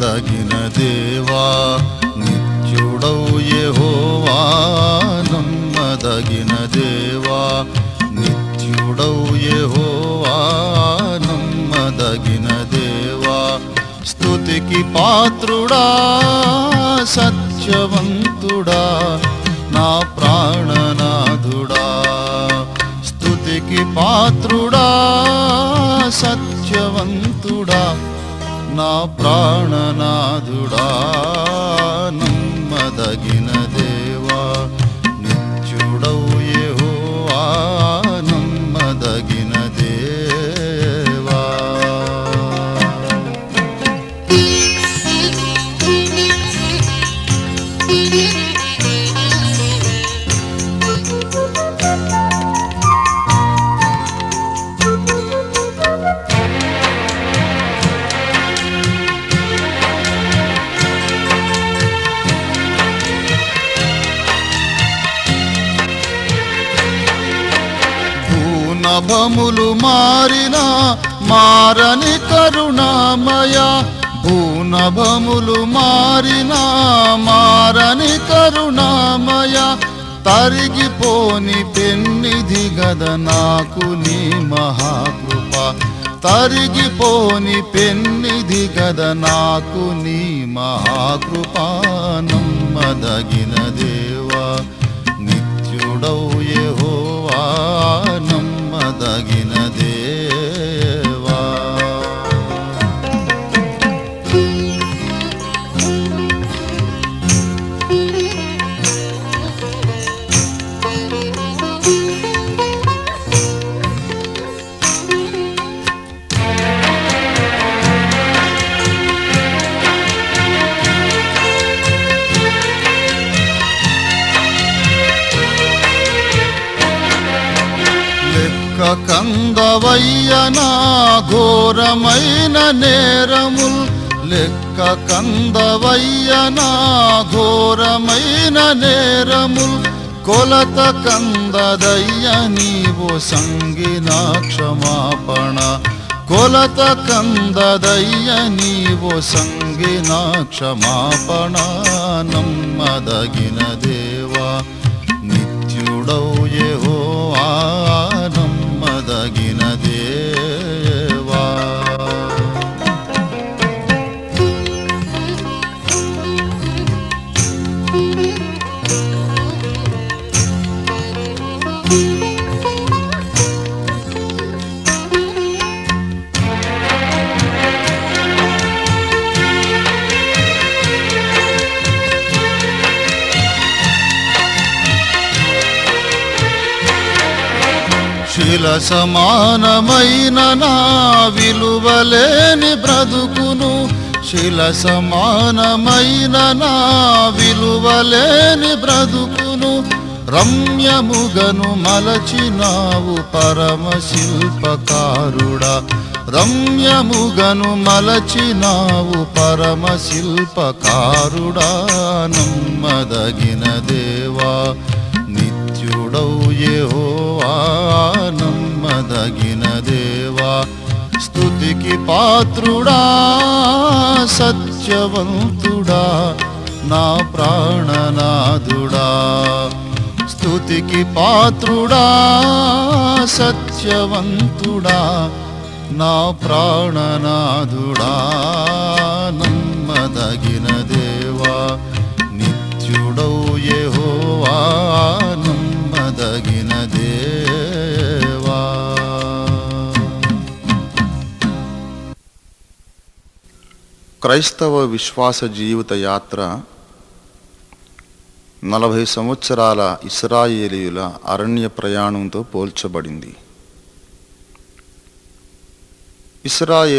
దగిన దేవా నిత్యుడౌ యహోవా నమ్మదగిన దేవా నిత్యుడౌ యహోవా నమ్మదగిన దేవా. స్థుతికి పాత్రుడా సత్యవంతుడా నా ప్రాణనాథుడా. స్థుతికి పాత్రుడా సత్యవంతుడా. నా ప్రాణనాథుడా. నభములు మారిన మారని కరుణామయ. భూనభములు మారిన మారని కరుణామయ. తరిగిపోని పెన్నిధి గద నాకు నీ మహాకృప. తరిగిపోని పెన్నిధి గద నాకు నీ మహాకృప. నమ్మదగిన దేవా నిత్యుడౌ కందవయ్య నా ఘోరమైన నేరముల్ లెక్క కందవయ్య నా ఘోరమైన నేరముల్ కొలత కందదయ్య నీవు సంగినా క్షమాపణ కొలత కందదయ్య నీవు సంగినా క్షమాపణ నమ్మదగిన దేవా నిత్యుడౌ యహో ఆ యెహోవా నమ్మదగిన దేవా శిల సమానమైన నా విలువలేని బ్రతుకును. శిల సమానమైన నా విలువలేని బ్రతుకును. రమ్యముగను మలచినావు పరమశిల్పకారుడా. రమ్యముగను మలచినావు పరమశిల్పకారుడా. నమ్మదగిన దేవా నిత్యుడౌ యెహోవా నమ్మదగిన దేవా స్థుతికి పాత్రుడా సత్యవంతుడా నా ప్రాణనాథుడా. స్థుతికి పాత్రుడా సత్యవంతుడా నా ప్రాణనాథుడా. నమ్మదగిన దేవా నిత్యుడౌ యెహోవా క్రైస్తవ విశ్వాస జీవిత యాత్ర నలభై సంవత్సరాల ఇస్రాయేలీయుల అరణ్య ప్రయాణంతో పోల్చబడింది. ఇస్రాయేల్